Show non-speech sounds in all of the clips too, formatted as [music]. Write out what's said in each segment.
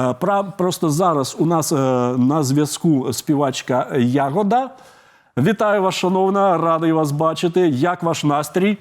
Е, Просто зараз у нас е, на зв'язку співачка Ягода. Вітаю вас, шановна, радий вас бачити. Як ваш настрій?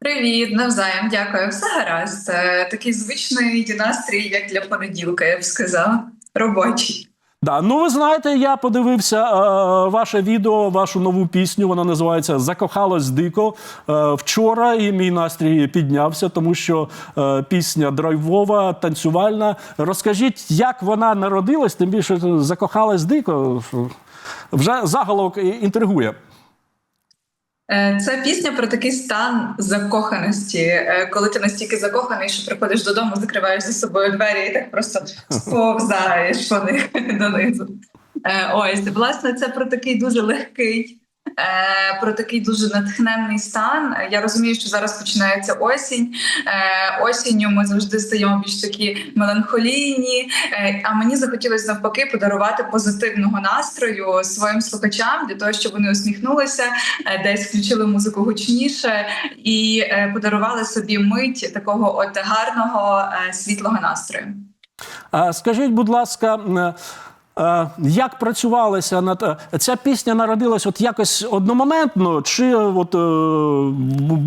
Привіт, навзаєм, дякую. Все гаразд. Такий звичний настрій, як для понеділка, я б сказала. Робочий. Да, ну ви знаєте, я подивився е, ваше відео, вашу нову пісню. Вона називається Закохалось дико е, вчора, і мій настрій піднявся, тому що е, пісня драйвова, танцювальна. Розкажіть, як вона народилась, тим більше закохалась дико. Вже заголовок інтригує. Е, Це пісня про такий стан закоханості, е, коли ти настільки закоханий, що приходиш додому, закриваєш за собою двері і так просто сповзаєш по них [laughs] донизу. Е, Ось, власне, це про такий дуже легкий. Е, Про такий дуже натхненний стан. Я розумію, що зараз починається осінь. Е, Осінню ми завжди стаємо більш такі меланхолійні. Е, А мені захотілося навпаки подарувати позитивного настрою своїм слухачам для того, щоб вони усміхнулися, десь включили музику гучніше і подарували собі мить такого от гарного світлого настрою. Скажіть, будь ласка, як працювалася над е, ця пісня народилась от якось одномоментно, чи от е,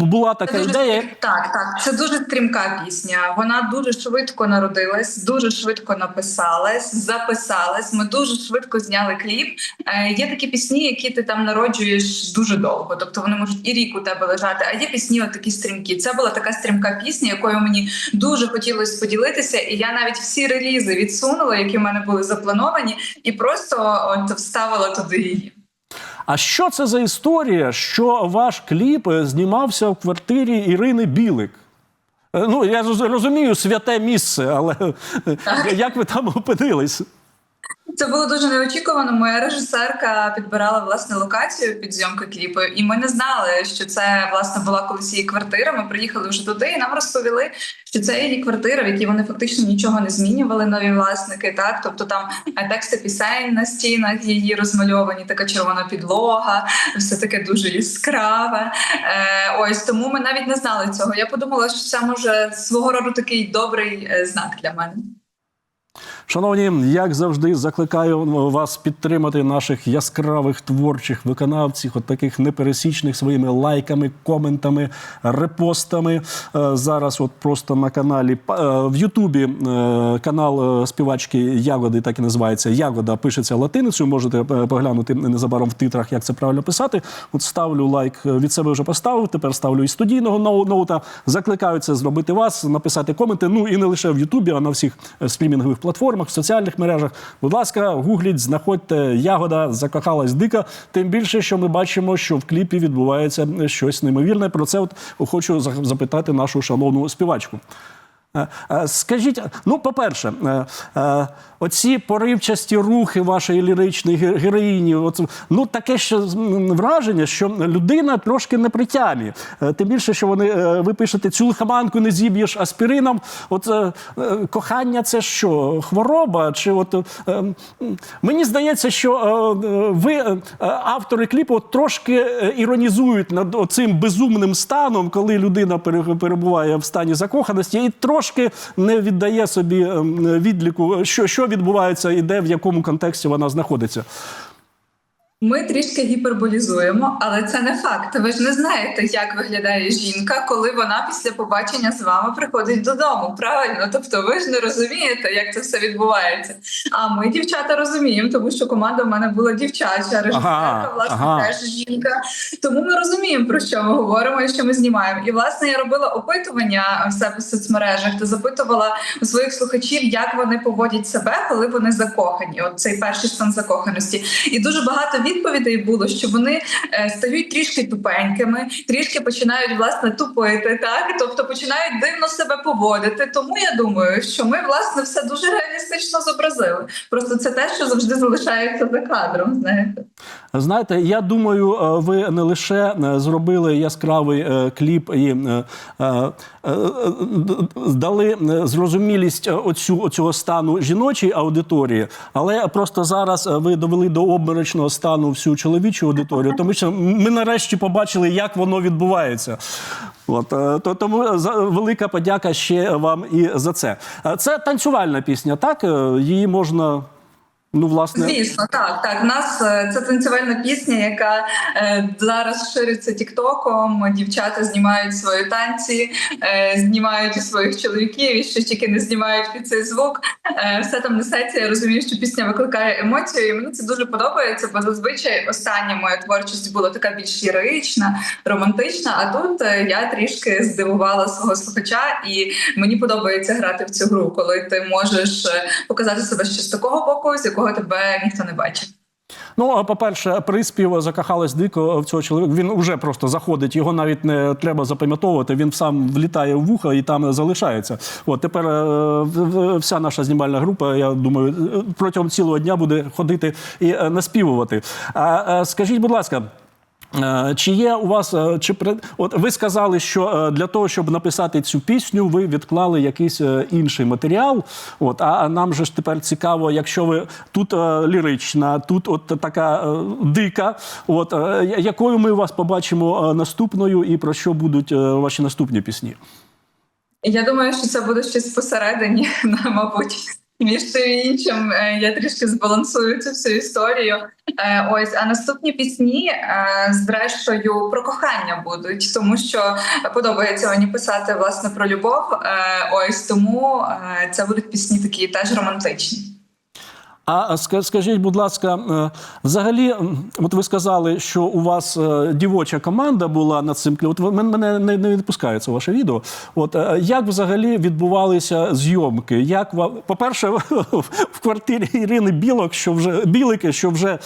була така дуже ідея? стрім- так, так. Це дуже стрімка пісня. Вона дуже швидко народилась, дуже швидко написалась, записалась. Ми дуже швидко зняли кліп. Е, є такі пісні, які ти там народжуєш дуже довго. Тобто вони можуть і рік у тебе лежати. А є пісні, от такі стрімкі. Це була така стрімка пісня, якою мені дуже хотілося поділитися. І я навіть всі релізи відсунула, які в мене були заплановані, і просто от вставила туди її. А що це за історія, що ваш кліп е, знімався в квартирі Ірини Білик? Е, Ну, я роз- розумію, святе місце, але е, як ви там опинились? Це було дуже неочікувано. Моя режисерка підбирала власне локацію під зйомку кліпу, і ми не знали, що це власне була колись її квартира. Ми приїхали вже туди, і нам розповіли, що це її квартира, в якій вони фактично нічого не змінювали. Нові власники. Так, тобто там е, тексти пісень на стінах її розмальовані, така червона підлога, все таке дуже яскраве. Е, ось тому ми навіть не знали цього. Я подумала, що це може свого роду такий добрий е, знак для мене. Шановні, як завжди, закликаю вас підтримати наших яскравих творчих виконавців, от таких непересічних своїми лайками, коментами, репостами. Е, Зараз, от просто на каналі е, в Ютубі е, канал співачки Ягоди, так і називається Ягода, пишеться латиницею. Можете поглянути незабаром в титрах, як це правильно писати. От ставлю лайк від себе вже поставив. Тепер ставлю і студійного ноу- ноута. Закликаю це зробити вас, написати коменти. Ну і не лише в Ютубі, а на всіх стрімінгових платформах, в соціальних мережах. Будь ласка, гугліть, знаходьте ягода, закохалась дика. Тим більше, що ми бачимо, що в кліпі відбувається щось неймовірне. Про це от хочу за- запитати нашу шановну співачку. Е, е, Скажіть, ну, по-перше, е, оці поривчасті рухи вашої ліричної героїні, от, ну таке ще враження, що людина трошки не при тямі. Е, Тим більше, що вони ви пишете, цю лихоманку не зіб'єш аспірином. От кохання це що, хвороба? Чи от мені здається, що ви, автори кліпу, от трошки іронізують над цим безумним станом, коли людина перебуває в стані закоханості, і трошки не віддає собі е, відліку, що, що відбувається і де в якому контексті вона знаходиться. Ми трішки гіперболізуємо, але це не факт. Ви ж не знаєте, як виглядає жінка, коли вона після побачення з вами приходить додому. Правильно? Тобто, ви ж не розумієте, як це все відбувається. А ми, дівчата, розуміємо, тому що команда в мене була дівчача, режисерка, Ага, власне, ага. теж жінка. Тому ми розуміємо, про що ми говоримо і що ми знімаємо. І власне я робила опитування в себе в соцмережах та запитувала у своїх слухачів, як вони поводять себе, коли вони закохані. От цей перший стан закоханості. І дуже багато відповідей було, що вони е, стають трішки тупенькими, трішки починають власне тупити, так тобто починають дивно себе поводити. Тому я думаю, що ми власне все дуже реалістично зобразили. Просто це те, що завжди залишається за кадром. Знаєте. Знаєте, я думаю, е, ви не лише е, зробили яскравий кліп і дали зрозумілість оцю, цього стану жіночій аудиторії, але просто зараз ви довели до обморочного стану напевно, всю чоловічу аудиторію, тому що ми нарешті побачили, як воно відбувається. От е, то тому велика подяка ще вам і за це. Е, Це танцювальна пісня, так Е, її можна. Ну, власне, Звісно, так, так. У нас е, це танцювальна пісня, яка е, зараз шириться тіктоком. Дівчата знімають свої танці, е, знімають своїх чоловіків, і що тільки не знімають під цей звук. Е, все там несеться. Я розумію, що пісня викликає емоції. І мені це дуже подобається, бо зазвичай остання моя творчість була така більш лірична, романтична. А тут е, я трішки здивувала свого слухача, і мені подобається грати в цю гру, коли ти можеш е, показати себе ще з такого боку, з якого тебе ніхто не бачить. Ну, а по-перше, приспів закахалась дико в цього чоловіка. Він вже просто заходить, його навіть не треба запам'ятовувати. Він сам влітає в вуха і там залишається. От тепер е, вся наша знімальна група, я думаю, е, протягом цілого дня буде ходити і е, наспівувати. А скажіть, будь ласка. Е, Чи є у вас е, чи от ви сказали, що е, для того, щоб написати цю пісню, ви відклали якийсь інший матеріал? От а нам же ж тепер цікаво, якщо ви тут лірична, тут от така дика. От якою ми вас побачимо наступною, і про що будуть ваші наступні пісні? Я думаю, що це буде щось посередині, [laughs] мабуть. Між тим іншим е, я трішки збалансую цю всю історію. Е, Ось, а наступні пісні, е, зрештою, про кохання будуть, тому що подобається мені писати власне про любов. Ось тому це будуть пісні такі теж романтичні. А ска- скажіть, будь ласка, е, взагалі, от ви сказали, що у вас е, дівоча команда була над цим. От мене не, не відпускає ваше відео. От е, як взагалі відбувалися зйомки? Як по-перше, [laughs] в квартирі Ірини Білок, що вже білики, що вже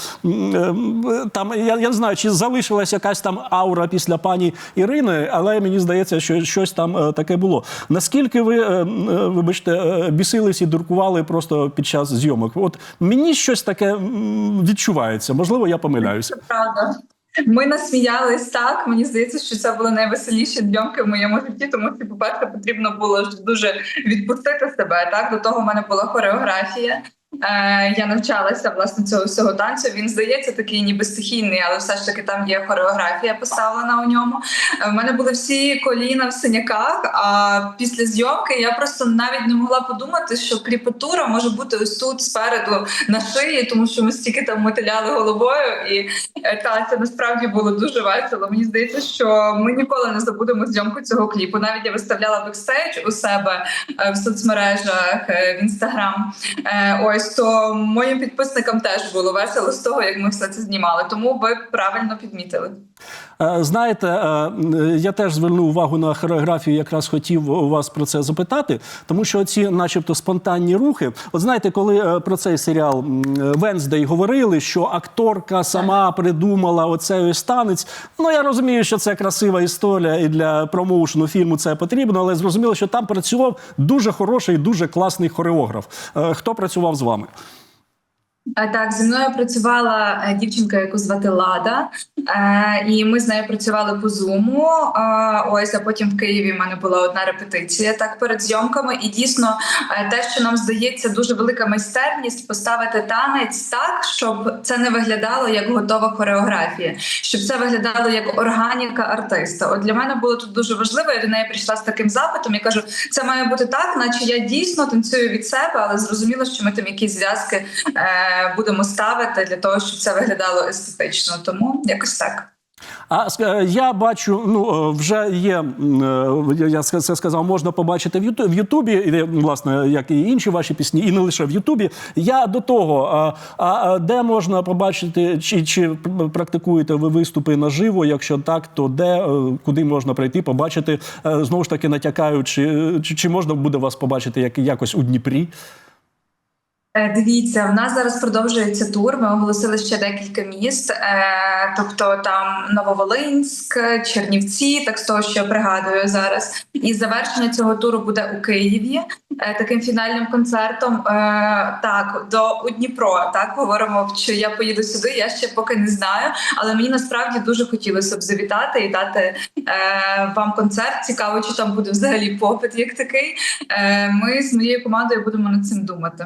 там я, я не знаю, чи залишилась якась там аура після пані Ірини, але мені здається, що щось там таке було. Наскільки ви, вибачте, бісились і дуркували просто під час зйомок? От мені щось таке відчувається. Можливо, я помиляюся. Правда. Ми насміялись так. Мені здається, що це були найвеселіші дньомки в моєму житті, тому що, по-перше, потрібно було дуже відпустити себе. Так до того в мене була хореографія. Е, я навчалася власне цього всього танцю. Він здається такий, ніби стихійний, але все ж таки там є хореографія поставлена у ньому. Е, В мене були всі коліна в синяках. А після зйомки я просто навіть не могла подумати, що кріпатура може бути ось тут спереду на шиї, тому що ми стільки там мотиляли головою, і е, та це насправді було дуже весело. Мені здається, що ми ніколи не забудемо зйомку цього кліпу. Навіть я виставляла бекстейдж у себе е, в соцмережах е, в інстаграм. Е, Ось то моїм підписникам теж було весело з того, як ми все це знімали. Тому ви правильно підмітили. Е, Знаєте, е, я теж звернув увагу на хореографію, якраз хотів у вас про це запитати, тому що ці, начебто, спонтанні рухи. От знаєте, коли е, про цей серіал Венздей говорили, що акторка сама придумала оцей ось танець. Ну я розумію, що це красива історія, і для промоушену фільму це потрібно, але зрозуміло, що там працював дуже хороший, дуже класний хореограф. Хто працював з вами? Так, зі мною працювала е, дівчинка, яку звати Лада, е, і ми з нею працювали по зуму. Е, ось а потім в Києві в мене була одна репетиція так перед зйомками. І дійсно, те, що нам здається, дуже велика майстерність поставити танець так, щоб це не виглядало як готова хореографія, щоб це виглядало як органіка артиста. От для мене було тут дуже важливо. Я до неї прийшла з таким запитом. Я кажу, це має бути так, наче я дійсно танцюю від себе, але зрозуміло, що ми там якісь зв'язки. Будемо ставити для того, щоб це виглядало естетично. Тому якось так. А е, я бачу, ну е, вже є. е, Я це сказав, можна побачити в Юту- в Ютубі, власне, як і інші ваші пісні, і не лише в Ютубі. Я до того, а, де можна побачити, чи, чи практикуєте ви виступи наживо? Якщо так, то де куди можна прийти, побачити? Знову ж таки, натякаючи, чи, чи можна буде вас побачити як якось у Дніпрі? Е, Дивіться, в нас зараз продовжується тур. Ми оголосили ще декілька міст, е, тобто там Нововолинськ, Чернівці, так з того, що я пригадую зараз. І завершення цього туру буде у Києві е, таким фінальним концертом. Так, до у Дніпро. Так говоримо, що я поїду сюди. Я ще поки не знаю, але мені насправді дуже хотілося б завітати і дати вам концерт. Цікаво, чи там буде взагалі попит як такий. Ми з моєю командою будемо над цим думати.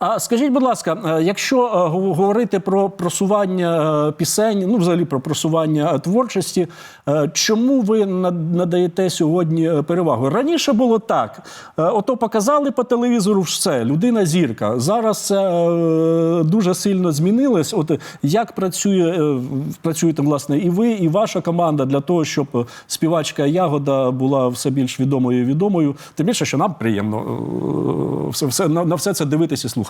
А скажіть, будь ласка, е, якщо е, говорити про просування е, пісень, ну взагалі про просування творчості, чому ви надаєте сьогодні перевагу? Раніше було так: ото показали по телевізору все, людина зірка. Зараз це дуже сильно змінилось. От як працює працюєте власне і ви, і ваша команда для того, щоб співачка Ягода була все більш відомою і відомою, тим більше, що нам приємно все, все на, на все це дивитися і слухати.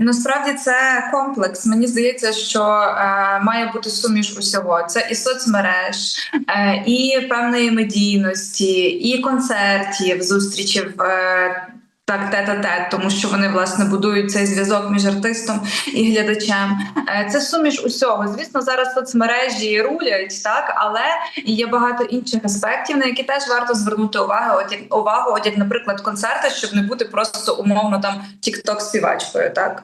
Насправді це комплекс. Мені здається, що е, має бути суміш усього. Це і соцмереж, е, і певної медійності, і концертів, зустрічів. Е, так, тет-а-тет, тому що вони власне будують цей зв'язок між артистом і глядачем. Е, Це суміш усього. Звісно, зараз соцмережі рулять, так але є багато інших аспектів, на які теж варто звернути увагу. От увагу, от як, наприклад, концерти, щоб не бути просто умовно там тікток співачкою, так.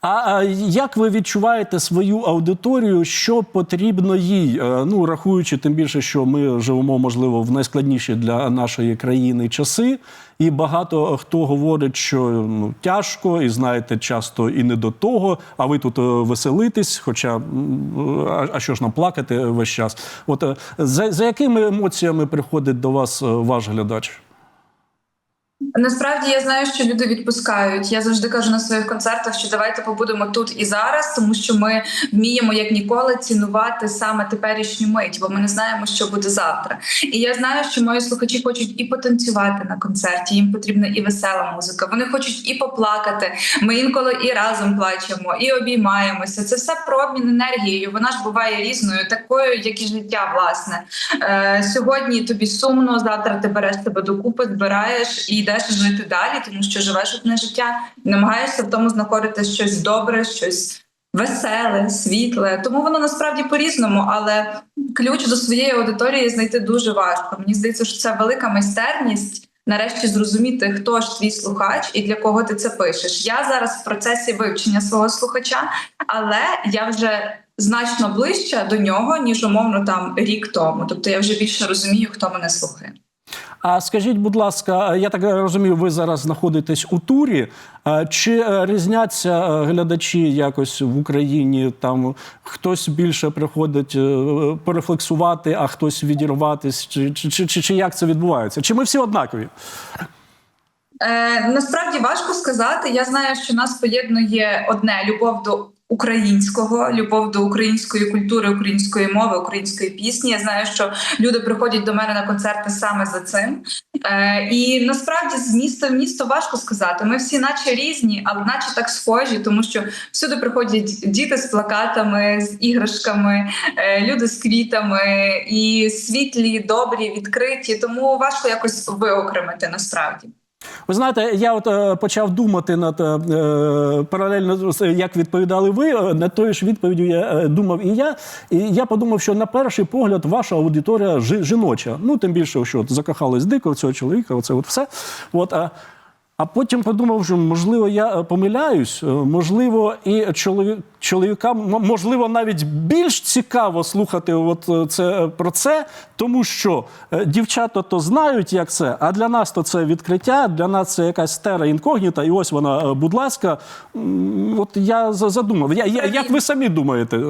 А, як ви відчуваєте свою аудиторію, що потрібно їй? Е, Ну рахуючи тим більше, що ми живемо, можливо, в найскладніші для нашої країни часи, і багато хто говорить, що ну тяжко, і знаєте, часто і не до того. А ви тут е, веселитесь, хоча а, що ж нам плакати весь час? От е, за, за якими емоціями приходить до вас ваш глядач? Насправді я знаю, що люди відпускають. Я завжди кажу на своїх концертах, що давайте побудемо тут і зараз, тому що ми вміємо як ніколи цінувати саме теперішню мить, бо ми не знаємо, що буде завтра. І я знаю, що мої слухачі хочуть і потанцювати на концерті. Їм потрібна і весела музика. Вони хочуть і поплакати. Ми інколи і разом плачемо, і обіймаємося. Це все про обмін енергією. Вона ж буває різною, такою, як і життя. Власне е, сьогодні тобі сумно, завтра ти береш тебе докупи, збираєш і йдеш жити далі, тому що живеш одне життя, намагаєшся в тому знаходити щось добре, щось веселе, світле. Тому воно насправді по-різному, але ключ до своєї аудиторії знайти дуже важко. Мені здається, що це велика майстерність. Нарешті зрозуміти, хто ж твій слухач і для кого ти це пишеш. Я зараз в процесі вивчення свого слухача, але я вже значно ближче до нього, ніж умовно там рік тому. Тобто я вже більше розумію, хто мене слухає. А скажіть, будь ласка, я так розумію, ви зараз знаходитесь у турі. Чи е, різняться е, глядачі якось в Україні? Там хтось більше приходить е, порефлексувати, а хтось відірватись? Чи, чи, чи, чи, чи як це відбувається? Чи ми всі однакові? Е, насправді важко сказати. Я знаю, що нас поєднує одне любов до українського, любов до української культури, української мови, української пісні. Я знаю, що люди приходять до мене на концерти саме за цим. Е, і насправді з міста в місто важко сказати. Ми всі, наче різні, але наче так схожі, тому що всюди приходять діти з плакатами, з іграшками, е, люди з квітами і світлі, добрі, відкриті. Тому важко якось виокремити насправді. Ви знаєте, я от е, почав думати над е, е, паралельно як відповідали ви. Над тою ж відповіддю я думав і я. І я подумав, що на перший погляд ваша аудиторія жіноча. Ну тим більше, що от закохались дико цього чоловіка, оце от все. От, а, потім подумав, що можливо я е, помиляюсь, е, можливо, і чоловік, чоловікам можливо навіть більш цікаво слухати от е, це про це, тому що дівчата то знають, як це, а для нас то це відкриття, для нас це якась тера інкогніта, і ось вона, будь ласка. От я за- задумав. Я, я, як ви самі думаєте?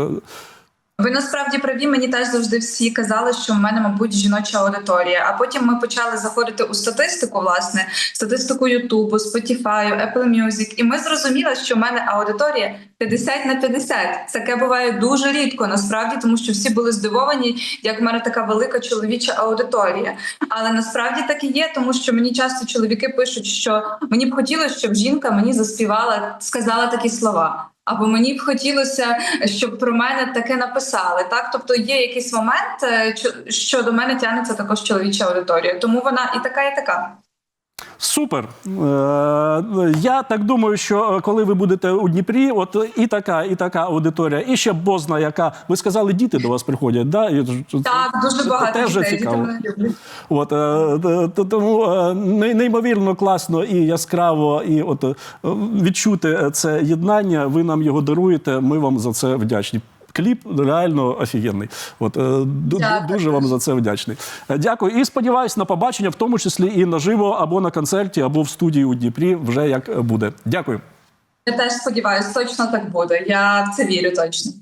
Ви насправді праві. Мені теж завжди всі казали, що в мене, мабуть, жіноча аудиторія. А потім ми почали заходити у статистику, власне, статистику Ютубу, Spotify, Apple Music, і ми зрозуміли, що в мене аудиторія 50 на 50. Таке буває дуже рідко, насправді, тому що всі були здивовані, як в мене така велика чоловіча аудиторія. Але насправді так і є, тому що мені часто чоловіки пишуть, що мені б хотілося, щоб жінка мені заспівала, сказала такі слова. Або мені б хотілося, щоб про мене таке написали. Так, тобто є якийсь момент, е, що до мене тягнеться також чоловіча аудиторія, тому вона і така, і така. Супер. Е, я так думаю, що е, коли ви будете у Дніпрі, от і така, і така аудиторія, і ще бозна, яка ви сказали, діти до вас приходять. Да? Так, дуже багато теж дітей, цікаво. От е, тому не- неймовірно класно і яскраво, і от відчути це єднання. Ви нам його даруєте. Ми вам за це вдячні. Кліп реально офігенний. От е, Дякую. дуже вам за це вдячний. Е, Дякую. І сподіваюсь на побачення, в тому числі і наживо, або на концерті, або в студії у Дніпрі, вже як буде. Дякую. Я теж сподіваюся, точно так буде. Я в це вірю точно.